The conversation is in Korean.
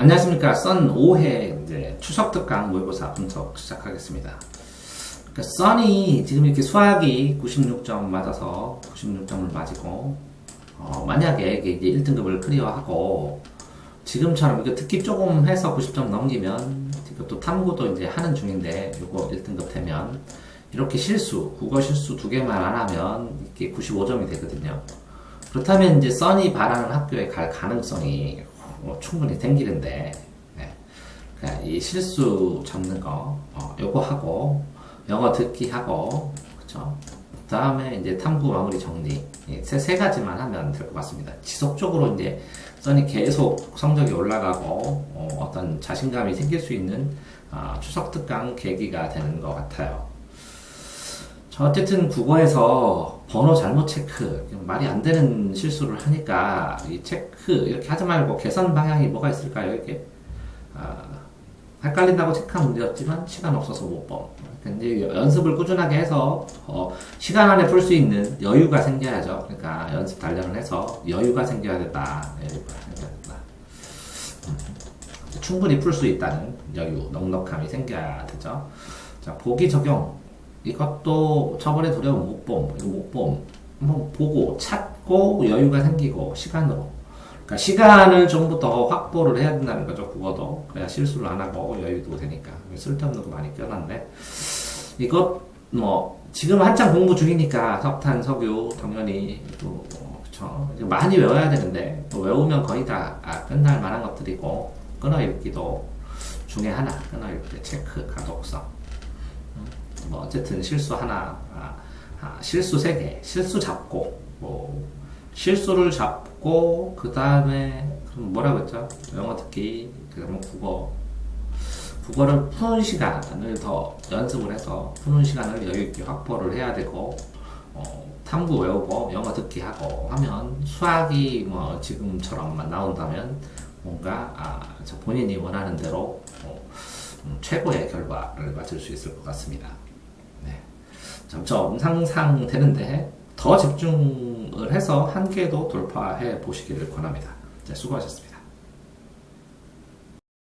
안녕하십니까. 썬 5회 이제 추석 특강 모의고사 분석 시작하겠습니다. 그러니까 썬이 지금 이렇게 수학이 96점 맞아서 96점을 맞이고 어, 만약에 이게 이제 1등급을 클리어하고 지금처럼 이거 듣기 조금 해서 90점 넘기면 지금 또 탐구도 이제 하는 중인데 이거 1등급 되면 이렇게 실수 국어 실수 두 개만 안 하면 이게 95점이 되거든요. 그렇다면 이제 써니 바라는 학교에 갈 가능성이 어, 충분히 생기는데 네. 이 실수 잡는 거 어, 요거 하고 영어 듣기 하고 그쵸? 그 다음에 이제 탐구 마무리 정리. 예, 세, 세 가지만 하면 될 것 같습니다. 지속적으로 이제 써니 계속 성적이 올라가고 어, 떤 자신감이 생길 수 있는 아, 추석 특강 계기가 되는 것 같아요. 저 어쨌든 국어에서 번호 잘못 체크 말이 안 되는 실수를 하니까 이 체크 이렇게 하지 말고 개선 방향이 뭐가 있을까요 이게 아, 헷갈린다고 체크한 문제였지만 시간 없어서 못 봄. 그러니까 이제 연습을 꾸준하게 해서 어, 시간 안에 풀 수 있는 여유가 생겨야죠. 그러니까 연습 단련을 해서 여유가 생겨야 된다. 여유가 생겨야 된다. 음, 충분히 풀 수 있다는 여유, 넉넉함이 생겨야 되죠. 자, 보기 적용. 이것도 저번에 두려운 못 봄, 이거 못 봄. 한번 보고 찾고 여유가 생기고 시간으로. 그러니까 시간을 좀 더 확보를 해야 된다는 거죠. 국어도 그래야 실수를 안 하고 여유도 되니까 쓸데없는 거 많이 껴놨네. 이것 뭐 지금 한창 공부 중이니까 석탄, 석유 당연히 또 그쵸 이제 많이 외워야 되는데 또 외우면 거의 다 아, 끝날 만한 것들이고 끊어읽기도 중에 하나 끊어읽기 체크 가독성. 뭐 어쨌든 실수 하나, 아, 아, 실수 세 개, 실수 잡고 뭐 실수를 잡고 그 다음에 그럼 뭐라고 했죠? 영어 듣기, 그 다음에 국어, 국어를 푸는 시간을 더 연습을 해서 푸는 시간을 여유 있게 확보를 해야 되고 어, 탐구 외우고 영어 듣기 하고 하면 수학이 뭐 지금처럼만 나온다면 뭔가 아, 저 본인이 원하는 대로 어, 음, 최고의 결과를 맞을 수 있을 것 같습니다. 네. 점점 상상되는데 더 집중을 해서 한계도 돌파해 보시기를 권합니다. 네, 수고하셨습니다.